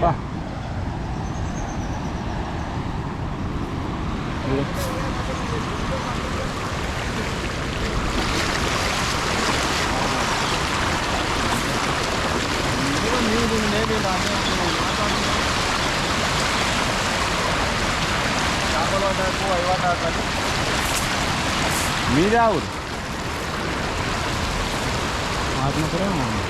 Opa! Mira, ahora. Más no creo, hombre.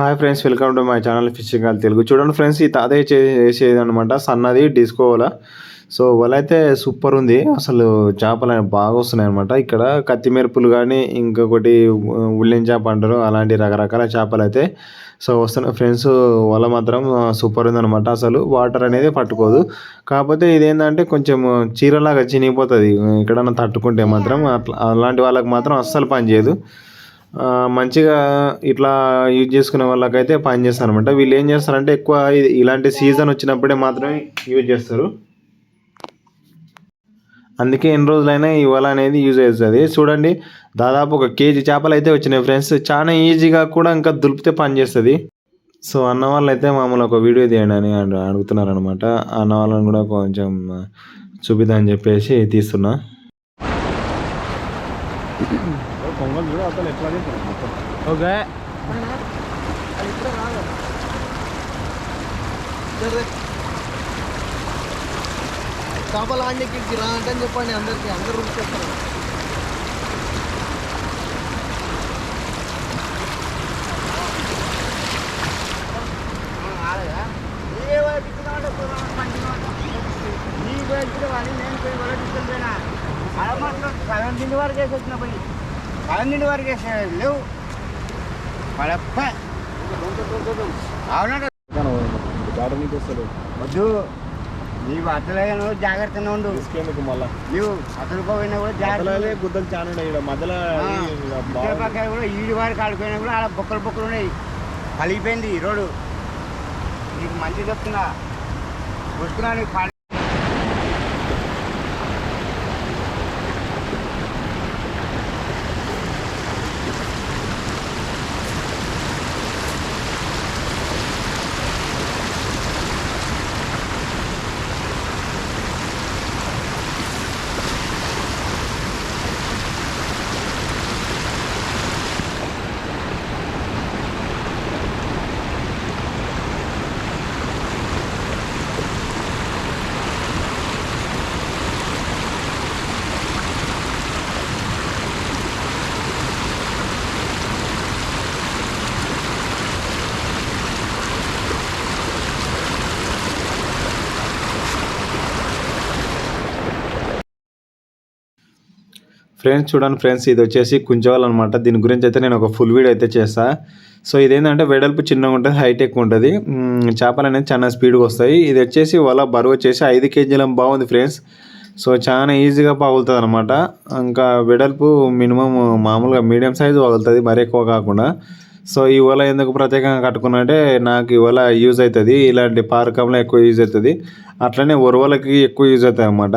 Hi friends welcome to my channel fishing all Telugu చూడండి friends ఈ తాతయ్య చేసేది అనమాట సన్నది డిస్కో వల. సో వల అయితే సూపర్ ఉంది. అసలు చేపలు బాగా వస్తున్నాయి అనమాట ఇక్కడ కత్తి మెరుపులు కానీ ఇంకొకటి ఉల్లిం చేప అంటారు అలాంటి రకరకాల చేపలు అయితే. సో వస్తున్నాయి ఫ్రెండ్స్ వల మాత్రం సూపర్ ఉందన్నమాట. అసలు వాటర్ అనేది పట్టుకోదు. కాకపోతే ఇదేంటంటే కొంచెం చీరలాగా చినిగిపోతుంది. ఎక్కడన్నా తట్టుకుంటే మాత్రం అట్లా అలాంటి వాళ్ళకి మాత్రం అస్సలు పనిచేయదు మంచిగా ఇట్లా యూజ్ చేసుకునే వాళ్ళకైతే పని చేస్తారు అనమాట వీళ్ళు ఏం చేస్తారంటే ఎక్కువ ఇలాంటి సీజన్ వచ్చినప్పుడే మాత్రమే యూజ్ చేస్తారు. అందుకే ఎన్ని రోజులైనా ఈ వల అనేది యూజ్ అవుతుంది. చూడండి దాదాపు ఒక కేజీ చేపలు అయితే వచ్చినాయి ఫ్రెండ్స్. చాలా ఈజీగా కూడా ఇంకా దులిపితే పని చేస్తుంది. సో అన్న వాళ్ళు అయితే మామూలు ఒక వీడియో తీయండి అని అడుగుతున్నారు అనమాట అన్న వాళ్ళని కూడా కొంచెం చూపిద్దామని చెప్పేసి తీస్తున్నా. పొంగల్ చూడ అసలు ఎట్లా ఓకే చేపలు ఆడికి రా అంటే చెప్పండి అందరికి అందరు రూమ్ చేస్తారు సగం తిండి వరకు వేసి వచ్చిన పోయి సగం తిండి వరకు లేవు. పడప్ప. వద్దు. నీవు అతలేను జాగ్రత్తగా ఉండు. తీసుకెందుకు మళ్ళా. నీవు అతలు పోయినా కూడా జాగ్రత్త మధ్యలో గుద్దలు చాలా ఉన్నాయి మధ్యలో పక్కన కూడా ఈడి వారికి ఆడిపోయినా కూడా ఆడ బొక్కలు బొక్కలు ఉన్నాయి. కలిగిపోయింది ఈ రోడ్డు. నీకు మంచి చెప్తున్నా. వస్తున్నా ఫ్రెండ్స్ చూడండి ఫ్రెండ్స్ ఇది వచ్చేసి కుంచవాల్ అనమాట దీని గురించి అయితే నేను ఒక ఫుల్ వీడియో అయితే చేస్తా. సో ఇదేంటంటే వెడల్పు చిన్నగా ఉంటుంది హైట్ ఎక్కువ ఉంటుంది. చేపలు అనేది చాలా స్పీడ్గా వస్తాయి. ఇది వచ్చేసి వల బరువు వచ్చేసి ఐదు కేజీల బాగుంది ఫ్రెండ్స్. సో చాలా ఈజీగా పగులుతుంది అనమాట ఇంకా వెడల్పు మినిమం మామూలుగా మీడియం సైజు పగులుతుంది మరీ ఎక్కువ కాకుండా. సో ఈ వల ఎందుకు ప్రత్యేకంగా కట్టుకున్నంటే నాకు ఈ వల యూజ్ అవుతుంది. ఇలాంటి పారకంలో ఎక్కువ యూజ్ అవుతుంది. అట్లనే ఒరవలకి ఎక్కువ యూజ్ అవుతాయి అన్నమాట.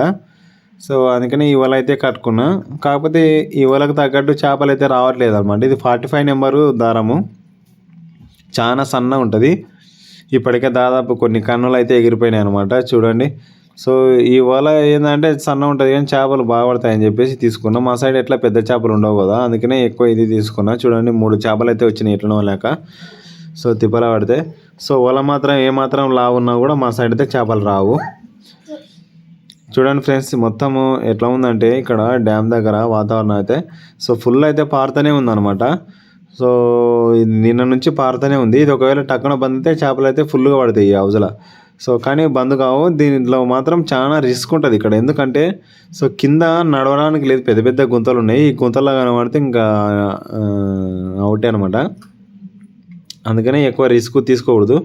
సో అందుకని ఈ వల అయితే కట్టుకున్నా. కాకపోతే ఈ వలకు తగ్గట్టు చేపలు అయితే రావట్లేదు అనమాట ఇది ఫార్టీ ఫైవ్ నెంబరు దారము. చాలా సన్న ఉంటుంది. ఇప్పటికే దాదాపు కొన్ని కన్నులు అయితే ఎగిరిపోయినాయి అనమాట చూడండి. సో ఈ వల ఏంటంటే సన్న ఉంటుంది కానీ చేపలు బాగా పడతాయని చెప్పేసి తీసుకున్నా. మా సైడ్ ఎట్లా పెద్ద చేపలు ఉండవు కదా. అందుకనే ఎక్కువ ఇది తీసుకున్నా. చూడండి మూడు చేపలు అయితే వచ్చినాయి ఎట్లనో లేక. సో తిప్పల పడితే. సో వల మాత్రం ఏమాత్రం లావు ఉన్నా కూడా మా సైడ్ అయితే చేపలు రావు. చూడండి ఫ్రెండ్స్ మొత్తము ఎట్లా ఉందంటే ఇక్కడ డ్యామ్ దగ్గర వాతావరణం అయితే సో ఫుల్ అయితే పారుతూనే ఉందన్నమాట. సో నిన్న నుంచి పారుతూనే ఉంది. ఇది ఒకవేళ టక్కున బందితే చేపలు అయితే ఫుల్గా పడతాయి ఈ హౌజ్లో. సో కానీ బంద్ కావు. దీనిలో మాత్రం చాలా రిస్క్ ఉంటుంది ఇక్కడ. ఎందుకంటే సో కింద నడవడానికి లేదు. పెద్ద పెద్ద గుంతలు ఉన్నాయి. ఈ గుంతల్లో కనబడితే ఇంకా అవుటే అనమాట అందుకనే ఎక్కువ రిస్క్ తీసుకోకూడదు.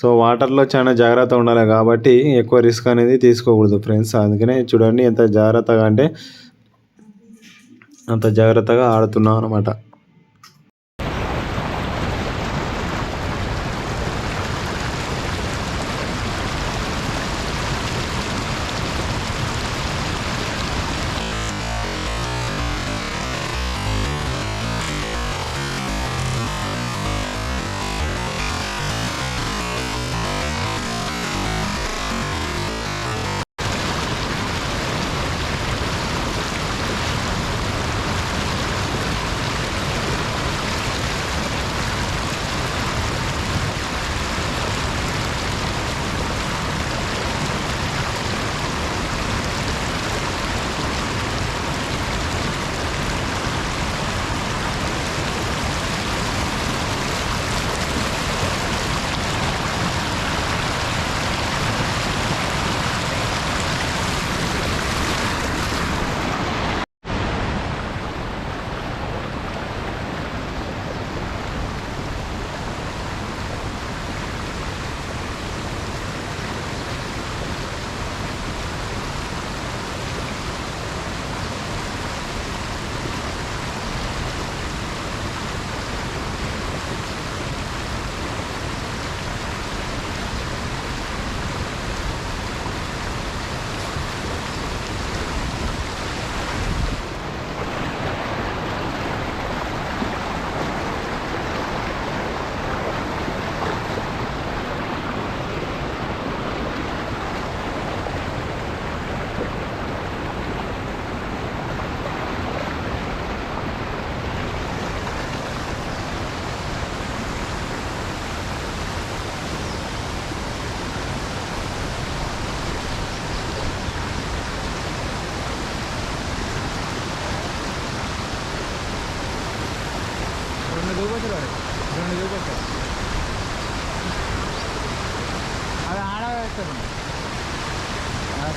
సో వాటర్లో చాలా జాగ్రత్త ఉండాలి కాబట్టి ఎక్కువ రిస్క్ అనేది తీసుకోకూడదు ఫ్రెండ్స్. అందుకనే చూడండి ఎంత జాగ్రత్తగా అంటే అంత జాగ్రత్తగా ఆడుతున్నాం అనమాట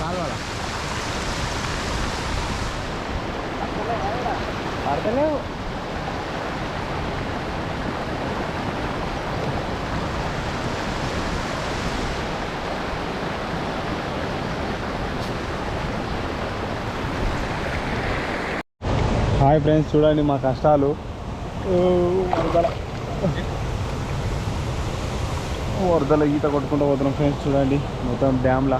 ఆడ కాలువాడ పడతలేవు హాయ్ ఫ్రెండ్స్ చూడండి మా కష్టాలు. వరదల ఈత కొట్టుకుంటూ పోతున్నాం ఫ్రెండ్స్ చూడండి. మొత్తం డ్యామ్లా.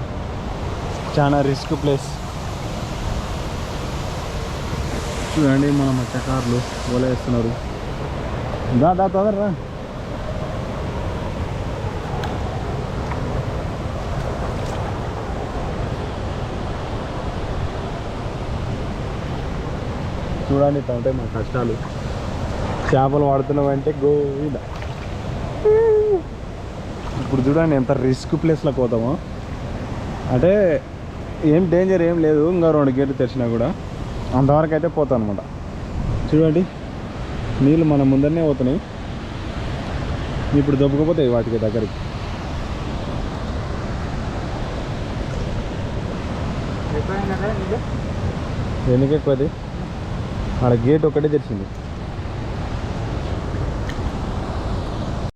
చాలా రిస్క్ ప్లేస్ చూడండి మన మత్స్యకారులు ఓల వేస్తున్నారు. దా దా తొందరరా చూడండి ఇట్లా ఉంటాయి మా కష్టాలు. చేపలు వాడుతున్నామంటే గోవిద. ఇప్పుడు చూడండి ఎంత రిస్క్ ప్లేస్లోకి పోతామో. అంటే ఏం డేంజర్ ఏం లేదు ఇంకా రెండు గేట్లు తెరిచినా కూడా. అంతవరకు అయితే పోతాం అనమాట చూడండి నీళ్ళు మన ముందరనే పోతున్నాయి. ఇప్పుడు దొబ్బకపోతాయి వాటికి దగ్గరికి. ఎందుకు ఎక్కువది? ఆడ గేట్ ఒకటే తెరిచింది.